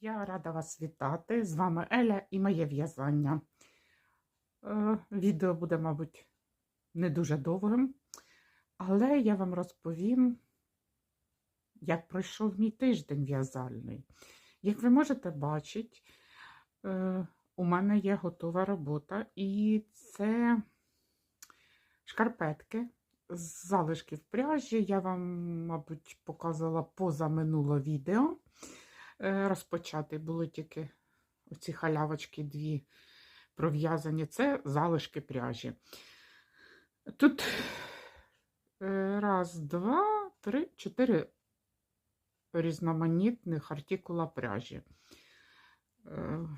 Я рада вас вітати. З вами Еля і моє в'язання. Е, Відео буде, мабуть, не дуже довгим, але я вам розповім, як пройшов мій тиждень в'язальний. Як ви можете бачити, е, у мене є готова робота, і це шкарпетки з залишків пряжі. Я вам, мабуть, показувала позаминуле відео. Е, Розпочати були тільки оці халявочки дві пров'язані. Це залишки пряжі. Тут е, раз, два, три, чотири різноманітних артикула пряжі. Е,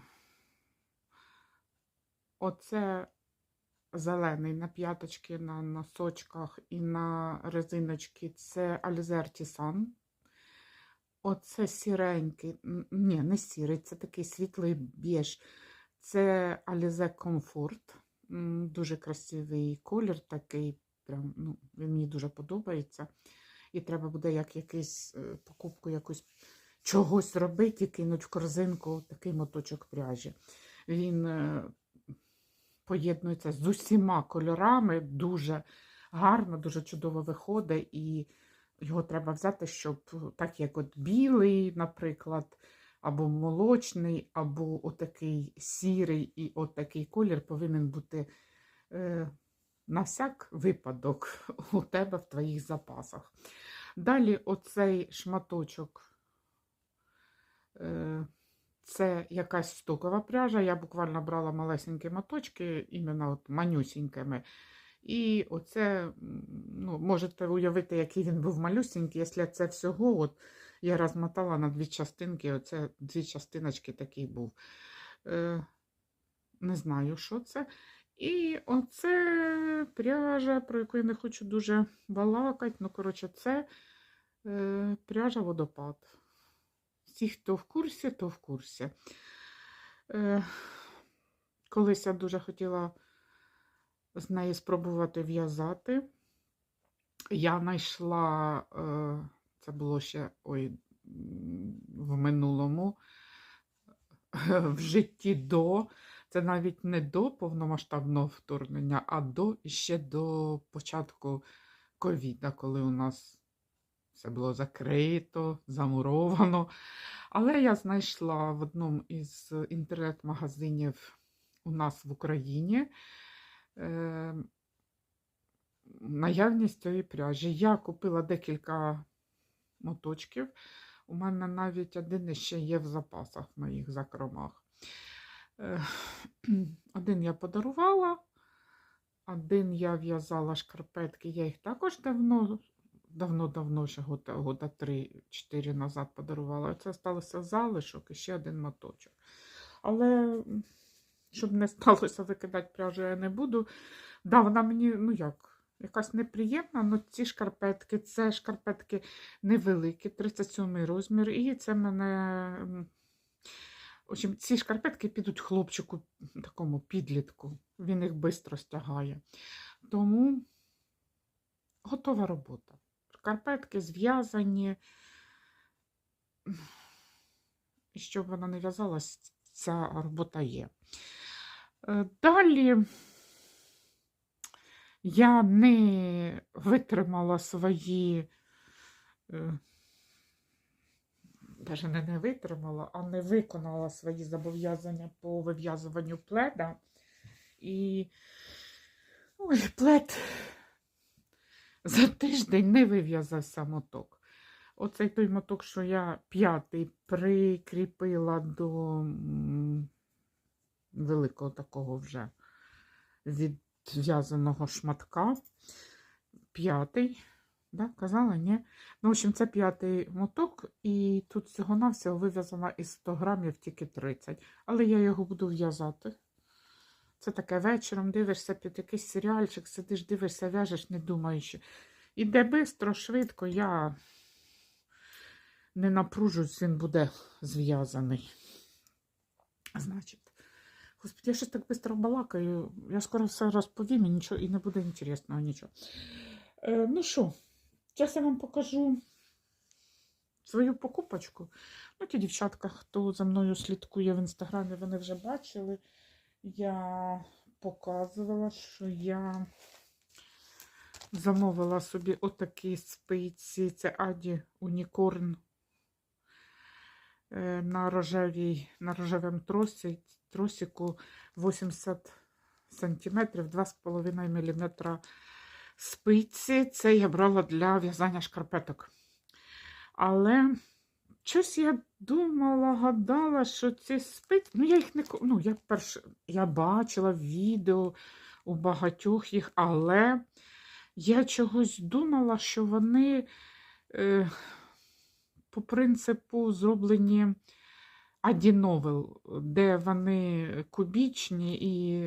Оце зелений на п'яточки, на носочках і на резиночки це Alize Artisan. Оце сіренький, ні, не сірий, це такий світлий біж. Це Alize Comfort. Дуже красивий колір такий. Прям, ну, він мені дуже подобається. І треба буде як якийсь е, покупку якусь чогось робити і кинуть в корзинку такий моточок пряжі. Він е, поєднується з усіма кольорами, дуже гарно, дуже чудово виходить. І його треба взяти, щоб так як от білий, наприклад, або молочний, або отакий сірий і отакий колір повинен бути е, на всяк випадок у тебе в твоїх запасах. Далі оцей шматочок. Е, це якась стокова пряжа. Я буквально брала малесенькі моточки, іменно от манюсінькими. І оце, ну, можете уявити, який він був малюсенький, якщо це всього, от я розмотала на дві частинки, оце дві частиночки такий був. Е, не знаю, що це. І оце пряжа, про яку я не хочу дуже балакати. Ну, коротше, це е, пряжа водопад. Всі, хто в курсі, то в курсі. Е, колись я дуже хотіла з неї спробувати в'язати. Я знайшла, е, це було ще ой, в минулому, в житті до. Це навіть не до повномасштабного вторгнення, а до ще до початку ковіда, коли у нас все було закрито, замуровано. Але я знайшла в одному із інтернет-магазинів у нас в Україні е, наявність цієї пряжі. Я купила декілька моточків. У мене навіть один ще є в запасах в моїх закромах. Е, Один я подарувала, один я в'язала шкарпетки, я їх також давно, давно-давно, ще года, года 3-4 назад подарувала. Це сталося залишок і ще один моточок. Але щоб не сталося викидати пряжу, я не буду. Да, вона мені, ну як, якась неприємна, але ці шкарпетки, це шкарпетки невеликі, 37 розмір, і це мене. в общем, ці шкарпетки підуть хлопчику, такому підлітку. Він їх швидко стягає. Тому готова робота. Шкарпетки зв'язані. І щоб вона не в'язалась, ця робота є. Е, Далі я не витримала свої. Навіть не, не витримала, а не виконала свої зобов'язання по вив'язуванню пледа. І ой, плед за тиждень не вив'язався моток. Оцей той моток, що я п'ятий прикріпила до великого такого вже відв'язаного шматка. П'ятий. Да, казала, ні? Ну, в общем, це п'ятий моток, і тут всього-навсього вив'язана із 100 грамів тільки 30. Але я його буду в'язати. Це таке вечором дивишся під якийсь серіальчик, сидиш, дивишся, в'яжеш, не думаючи. Іде швидко, швидко, я не напружуюсь, він буде зв'язаний. Значить, господи, я щось так швидко балакаю, я скоро все розповім і, нічого, і не буде інтересного нічого. Е, ну що, зараз я вам покажу свою покупочку. Ну, ті дівчатка, хто за мною слідкує в інстаграмі, вони вже бачили. Я показувала, що я замовила собі отакі спиці. Це Аді Унікорн на рожевій, на рожевому тросі, тросику 80 сантиметрів, 2,5 мм спиці. Це я брала для в'язання шкарпеток. Але щось я думала, гадала, що ці спиці. Ну, я їх не ну, я перш я бачила відео у багатьох їх, але я чогось думала, що вони е, по принципу зроблені Адіновел, де вони кубічні і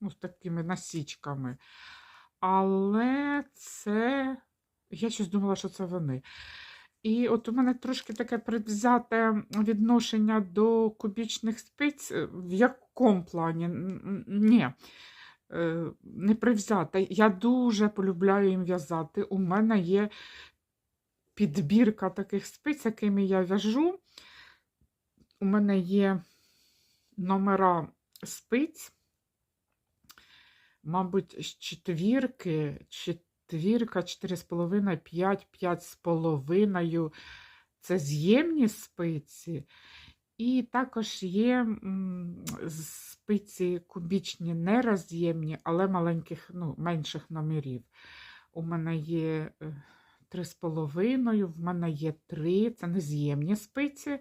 ну, з такими насічками. Але це. Я щось думала, що це вони. І от у мене трошки таке предвзяте відношення до кубічних спиць. В якому плані? Ні, е, не привзяте. Я дуже полюбляю їм в'язати. У мене є підбірка таких спиць, якими я в'яжу. У мене є номера спиць, мабуть, з четвірки, четвірка, 4,5, 5, 5,5. Це з'ємні спиці. І також є спиці кубічні, нероз'ємні, але маленьких, ну, менших номерів. У мене є е, 3,5, в мене є 3, це нез'ємні спиці.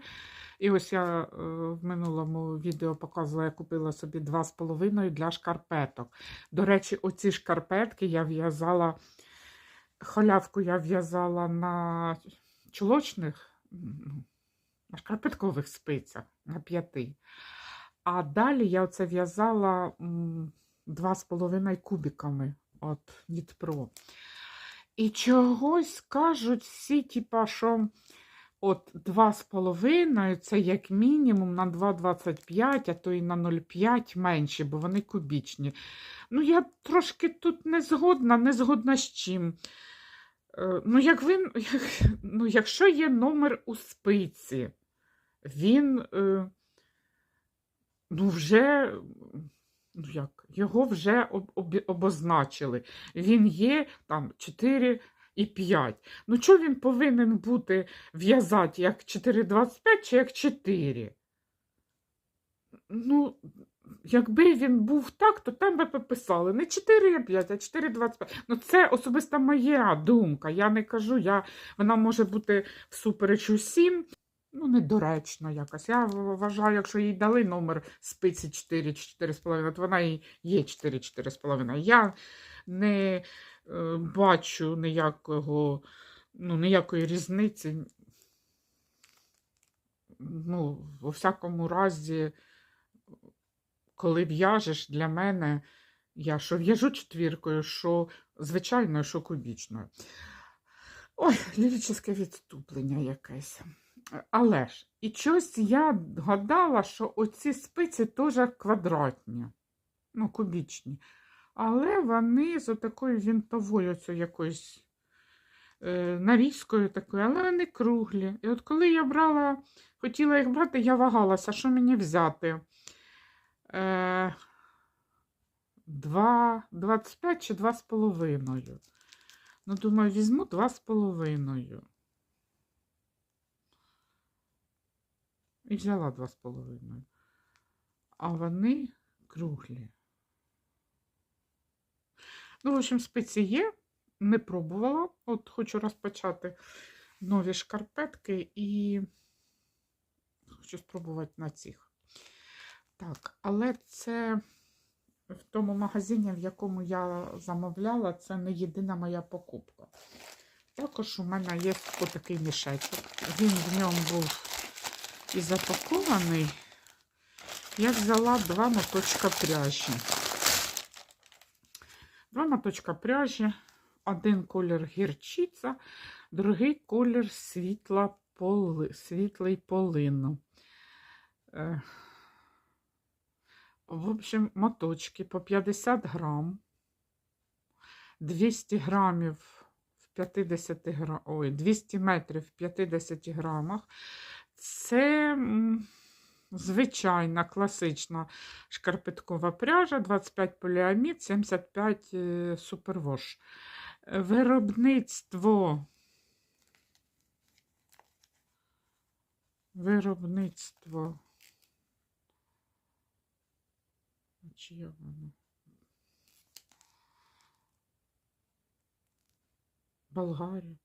І ось я е, в минулому відео показувала, я купила собі 2,5 для шкарпеток. До речі, оці шкарпетки я в'язала, халявку я в'язала на чулочних, ну, на шкарпеткових спицях на п'яти. А далі я оце в'язала м, 2,5 кубиками Knit Pro. І чогось кажуть всі, типа, що от 2,5 це як мінімум на 2,25, а то і на 0,5 менше, бо вони кубічні. Ну, я трошки тут не згодна, не згодна з чим. Е, Ну, як він, як, ну, якщо є номер у спиці, він е, ну, вже, ну, як, його вже об, об- обозначили. Він є там 4 і 5. Ну, чого він повинен бути в'язати як 4,25 чи як 4? Ну, якби він був так, то там би пописали не 4,5, а 4,25. Ну, це особисто моя думка. Я не кажу, я, вона може бути всупереч усім. Ну, недоречно якось. Я вважаю, якщо їй дали номер спиці 4 чи 4,5, то вона і є 4, 4,5. Я не е, бачу ніякого, ну, ніякої різниці. Ну, у всякому разі, коли в'яжеш для мене, я що в'яжу четвіркою, що звичайною, що кубічною. Ой, ліричне відступлення якесь. Але ж, і щось я гадала, що оці спиці теж квадратні, ну, кубічні. Але вони з отакою вінтовою якоюсь е, нарізкою такою, але вони круглі. І от коли я брала, хотіла їх брати, я вагалася, що мені взяти. Е, 2, 25 чи 2,5. Ну, думаю, візьму 2,5. І взяла 2,5. А вони круглі. Ну, в общем, спиці є, не пробувала. От хочу розпочати нові шкарпетки і хочу спробувати на цих. Так, але це в тому магазині, в якому я замовляла, це не єдина моя покупка. Також у мене є отакий мішечок. Він в ньому був і запакований. Я взяла два моточка пряжі. Два моточка пряжі, один колір гірчиця, другий колір світла поли, світлий полину. Е, В общем, моточки по 50 грам, 200 грамів в 50 грамах, ой, 200 метрів в 50 грамах. Це звичайна класична шкарпеткова пряжа, 25 поліамід, 75 е, супервош. Виробництво. Виробництво. Чиє воно? Болгарія.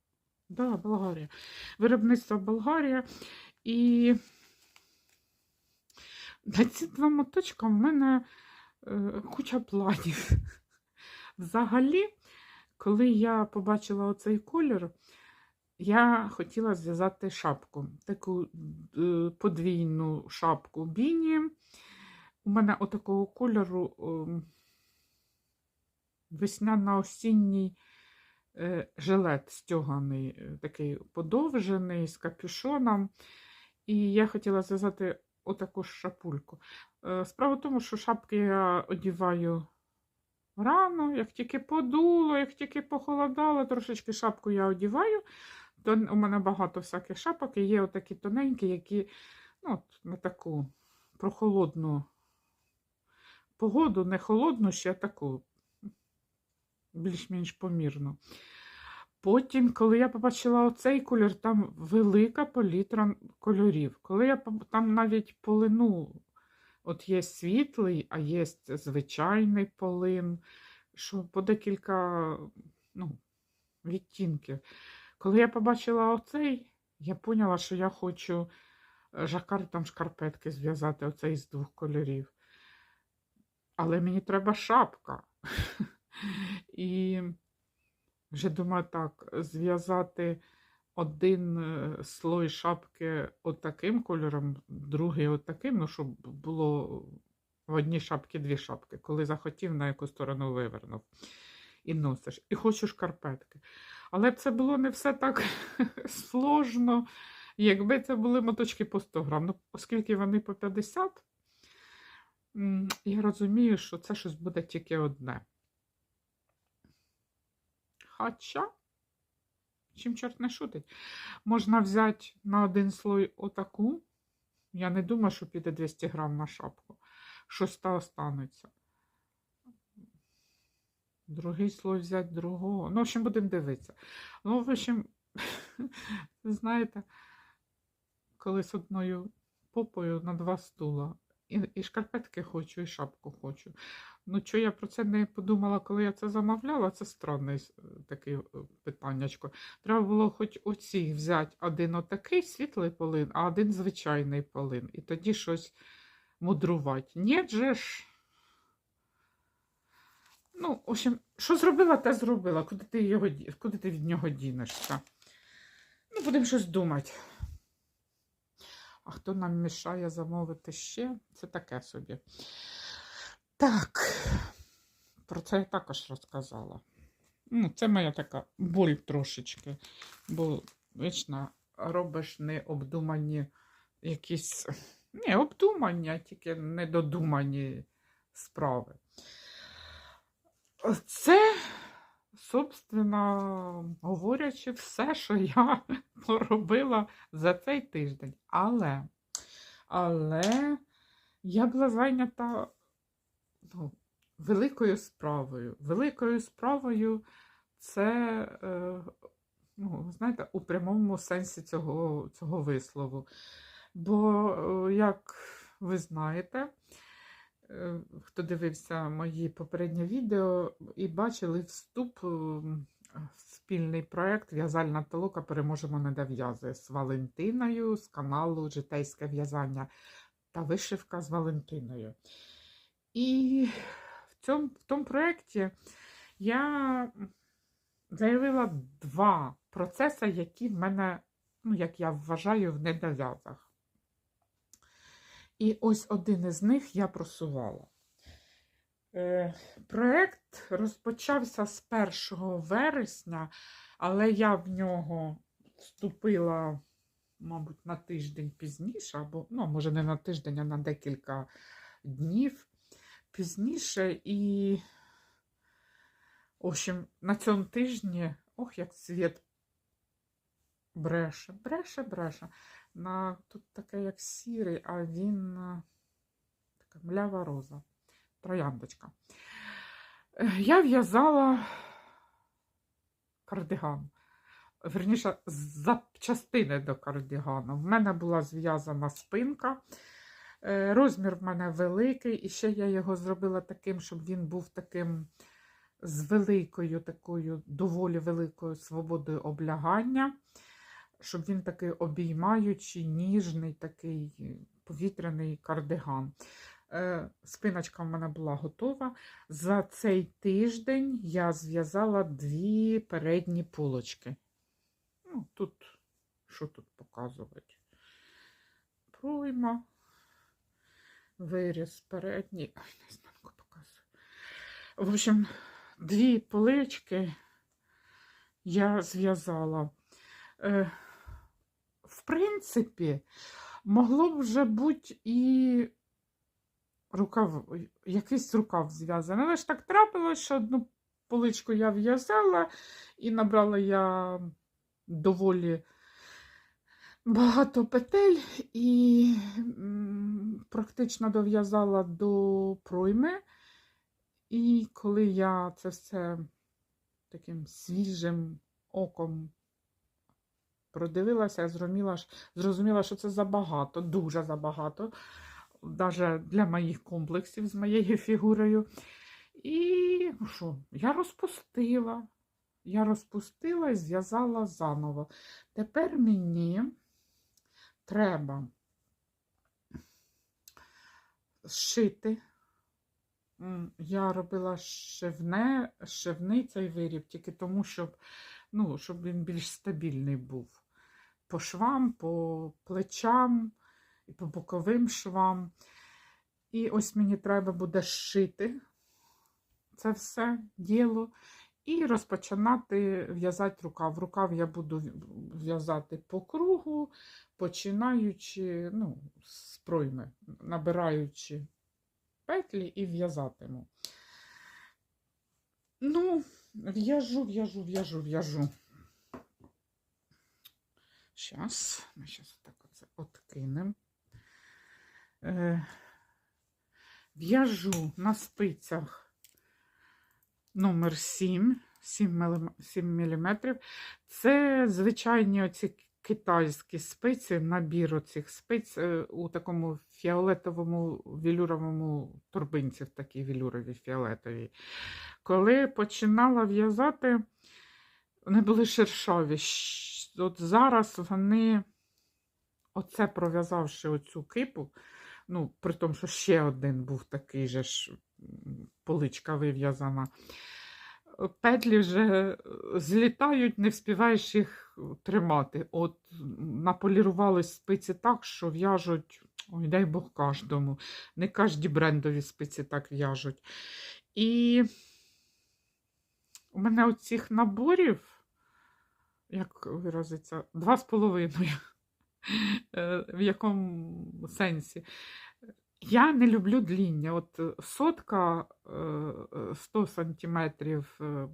Да, Болгарія. Виробництво Болгарія. І на ці два моточка в мене е, куча планів. Взагалі, коли я побачила оцей колір, я хотіла зв'язати шапку, таку е, подвійну шапку біні. У мене отакого кольору ем, весняно-осінній е, жилет стяганий, е, такий подовжений з капюшоном. І я хотіла зв'язати отаку шапульку. Е, Справа в тому, що шапки я одіваю рано, як тільки подуло, як тільки похолодало, трошечки шапку я одіваю. То у мене багато всяких шапок, і є отакі тоненькі, які ну, от на таку прохолодну погоду, не холодну, ще таку більш-менш помірну. Потім, коли я побачила оцей колір, там велика палітра кольорів. Коли я там навіть полину, от є світлий, а є звичайний полин, що по декілька ну, відтінків. Коли я побачила оцей, я поняла, що я хочу е, жакартом шкарпетки зв'язати оцей з двох кольорів. Але мені треба шапка. І вже думаю, так, зв'язати один е, слой шапки отаким кольором, другий отаким, ну, щоб було в одній шапці дві шапки. Коли захотів, на яку сторону вивернув. І носиш. І хочу шкарпетки. Але це було не все так сложно, якби це були моточки по 100 грам. Ну, оскільки вони по 50, я розумію, що це щось буде тільки одне. Хоча, чим чорт не шутить, можна взяти на один слой отаку. Я не думаю, що піде 200 грам на шапку. Щось та останеться. Другий слой взяти другого. Ну, в общем, будемо дивитися. Ну, в общем, знаєте, коли з одною попою на два стула. І, і шкарпетки хочу, і шапку хочу. Ну, що я про це не подумала, коли я це замовляла, це странне таке питаннячко. Треба було хоч оці взяти один отакий світлий полин, а один звичайний полин. І тоді щось мудрувати. Ні, же ж. Ну, в общем, що зробила, те зробила. Куди ти, його, куди ти від нього дінешся? Ну, будемо щось думати. А хто нам мішає замовити ще? Це таке собі. Так, про це я також розказала. Ну, це моя така боль трошечки, бо вічно робиш необдумані якісь. Не, обдумані, а тільки недодумані справи. Це, собственно, говорячи, все, що я поробила за цей тиждень. Але, але я була зайнята ну, великою справою. Великою справою це, е, ну, знаєте, у прямому сенсі цього, цього вислову. Бо, е, як ви знаєте, е, хто дивився мої попередні відео і бачили вступ е, спільний проєкт В'язальна толока переможемо не дов'язує з Валентиною з каналу Житейське в'язання та вишивка з Валентиною. І в цьому в тому проєкті я заявила два процеси, які в мене, ну, як я вважаю, в недов'язах. І ось один із них я просувала. Е, проєкт розпочався з 1 вересня, але я в нього вступила, мабуть, на тиждень пізніше, або, ну, може, не на тиждень, а на декілька днів пізніше. І, в общем, на цьому тижні ох, як цвіт бреше, бреше, бреше. На, тут таке, як сірий, а він е, така млява роза, трояндочка. Е, Я в'язала кардиган. Верніше, запчастини до кардигану. В мене була зв'язана спинка. Е, Розмір в мене великий, і ще я його зробила таким, щоб він був таким з великою, такою доволі великою свободою облягання, щоб він такий обіймаючий, ніжний, такий повітряний кардиган. Е, Спиночка в мене була готова. За цей тиждень я зв'язала дві передні полочки. Ну, тут, що тут показувати? Пройма, виріз передній. Ой, не знаю, показую. В общем, дві полички я зв'язала. Е, в принципі, могло б вже бути і рукав, якийсь рукав зв'язаний. Але ж так трапилось, що одну поличку я в'язала і набрала я доволі багато петель і практично дов'язала до пройми. І коли я це все таким свіжим оком продивилася, я зрозуміла, зрозуміла, що це забагато, дуже забагато, навіть для моїх комплексів з моєю фігурою. І ну я розпустила. Я розпустила і зв'язала заново. Тепер мені треба зшити. Я робила шивне, шивний цей виріб, тільки тому, щоб, ну, щоб він більш стабільний був. По швам, по плечам і по боковим швам. І ось мені треба буде зшити це все діло і розпочинати в'язати рукав. Рукав я буду в'язати по кругу, починаючи ну, з пройми, набираючи петлі і в'язатиму. Ну, в'яжу, в'яжу, в'яжу, в'яжу. Зараз, ми зараз так оце откинемо. Е, в'яжу на спицях номер 7, 7 мм. Це звичайні оці китайські спиці, набір оцих спиць е, у такому фіолетовому вілюровому торбинці, в такій вілюровій фіолетовій. Коли починала в'язати, вони були шершаві. От зараз вони, оце пров'язавши оцю кипу, ну, при тому, що ще один був такий же ж поличка вив'язана. Петлі вже е, злітають, не вспіваєш їх тримати. От наполірувались спиці так, що в'яжуть, ой, дай Бог кожному. Не кожні брендові спиці так в'яжуть. І у мене оцих наборів, як виразиться, два з половиною. Е, В якому сенсі? Я не люблю дління. От е, сотка е, е, 100 сантиметрів е,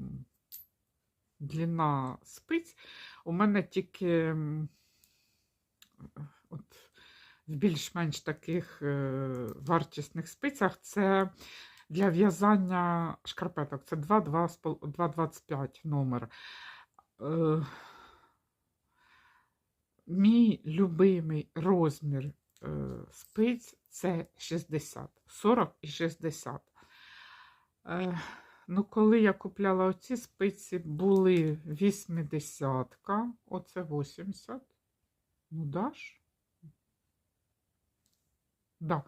длина спиць. У мене тільки от, в більш-менш таких вартісних спицях це для в'язання шкарпеток. Це 2,25 номер. Мій любимий розмір е, спиць це 60, 40 і 60. Е, ну, коли я купляла оці спиці, були 80, оце 80. Ну, даш? Да,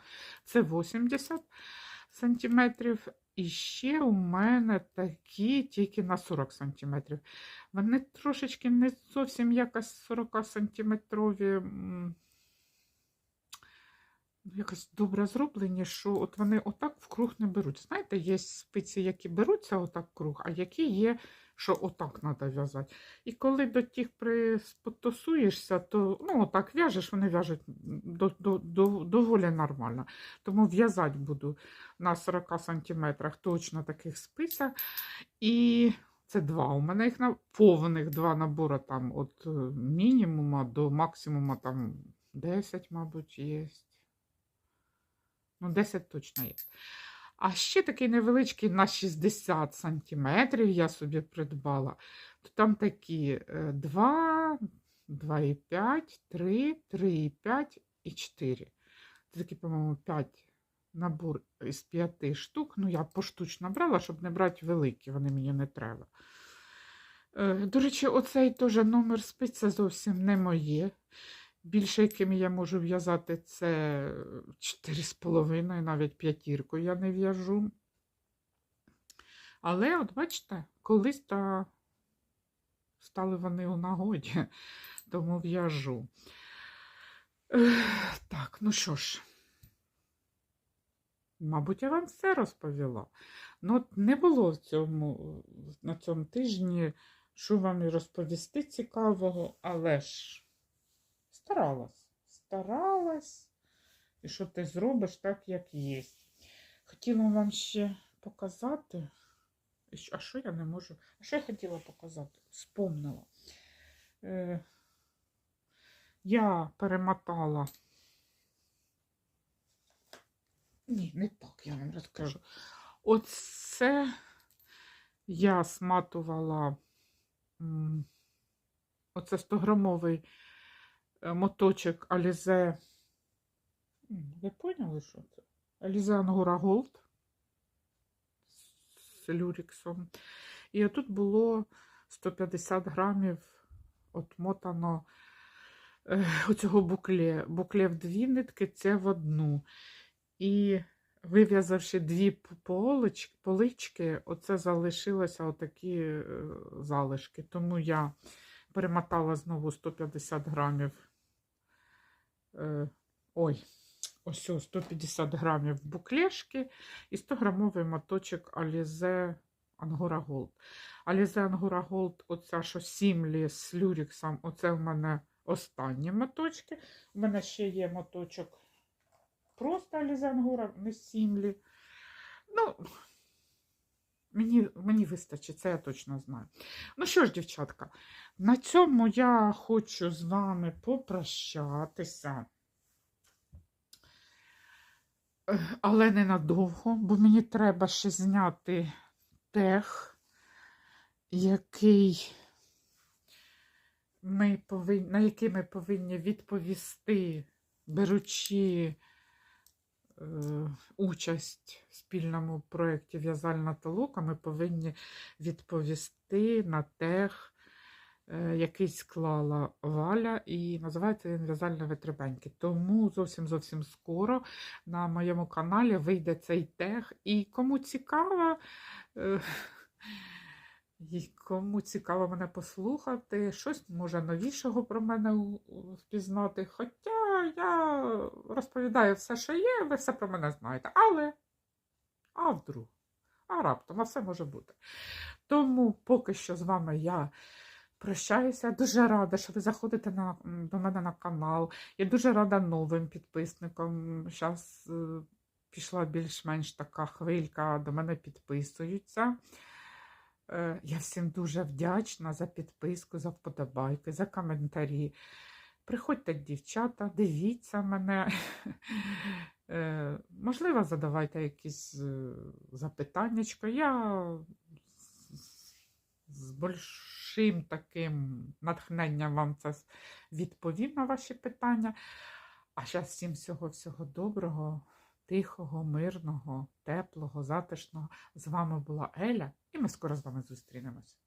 це 80 сантиметрів. І ще у мене такі тільки на 40 см. Вони трошечки не зовсім якось 40 сантиметрові. Якось добре зроблені, що от вони отак в круг не беруть. Знаєте, є спиці, які беруться отак в круг, а які є, що отак треба в'язати. І коли до тих приспотосуєшся, то ну, отак в'яжеш, вони в'яжуть до, до, до, доволі нормально. Тому в'язати буду на 40 сантиметрах точно таких спицях. І Це два. У мене їх на повних два набори там від е, мінімума до максимума там 10, мабуть, є. Ну, 10 точно є. А ще такий невеличкий на 60 сантиметрів я собі придбала. То там такі е, 2, 2,5, 3, 3,5 і 4. Це такі, по-моєму, 5 набор із 5 штук. Ну, я поштучно брала, щоб не брати великі, вони мені не треба. Е, До речі, оцей теж номер спиць це зовсім не моє. Більше, яким я можу в'язати, це 4,5, навіть п'ятірку я не в'яжу. Але, от бачите, колись та стали вони у нагоді, тому в'яжу. Так, ну що ж, мабуть, я вам все розповіла. Ну, не було в цьому, на цьому тижні, що вам і розповісти цікавого, але ж старалась. Старалась. І що ти зробиш так, як є. Хотіла вам ще показати. А що я не можу? А що я хотіла показати? Спомнила. Е, я перемотала. Ні, не так, я вам розкажу. Оце я сматувала оце 100-грамовий е, моточок Alize. М, Ви поняли, що це? Alize Angora Gold з люріксом. І отут було 150 грамів отмотано е, оцього букле. Букле в дві нитки, це в одну. І вив'язавши дві полички, оце залишилося отакі е, залишки. Тому я перемотала знову 150 грамів. Е, ой, ось 150 грамів буклешки і 100 грамовий моточок Alize Angora Gold. Alize Angora Gold, оця що сімлі з люріксом, оце в мене останні моточки. У мене ще є моточок просто Alize Angora, не сімлі. Ну, мені, мені вистачить, це я точно знаю. Ну що ж, дівчатка, на цьому я хочу з вами попрощатися. Е, Але ненадовго, бо мені треба ще зняти тех, який ми повинні, на який ми повинні відповісти, беручи участь в спільному проєкті В'язальна толока, ми повинні відповісти на тех, е, який склала Валя, і називається він В'язальне витребеньки. Тому зовсім зовсім скоро на моєму каналі вийде цей тех. І кому цікаво, е, і кому цікаво мене послухати, щось може новішого про мене впізнати. Хоча я розповідаю все, що є, ви все про мене знаєте. Але, а вдруг, а раптом, а все може бути. Тому поки що з вами я прощаюся. Дуже рада, що ви заходите на, до мене на канал. Я дуже рада новим підписникам. Зараз пішла більш-менш така хвилька, до мене підписуються. Е, Я всім дуже вдячна за підписку, за вподобайки, за коментарі. Приходьте, дівчата, дивіться мене. Е, Можливо, задавайте якісь е, запитаннячко. Я з большим таким натхненням вам це відповім на ваші питання. А зараз всім всього-всього доброго, тихого, мирного, теплого, затишного. З вами була Еля, і ми скоро з вами зустрінемось.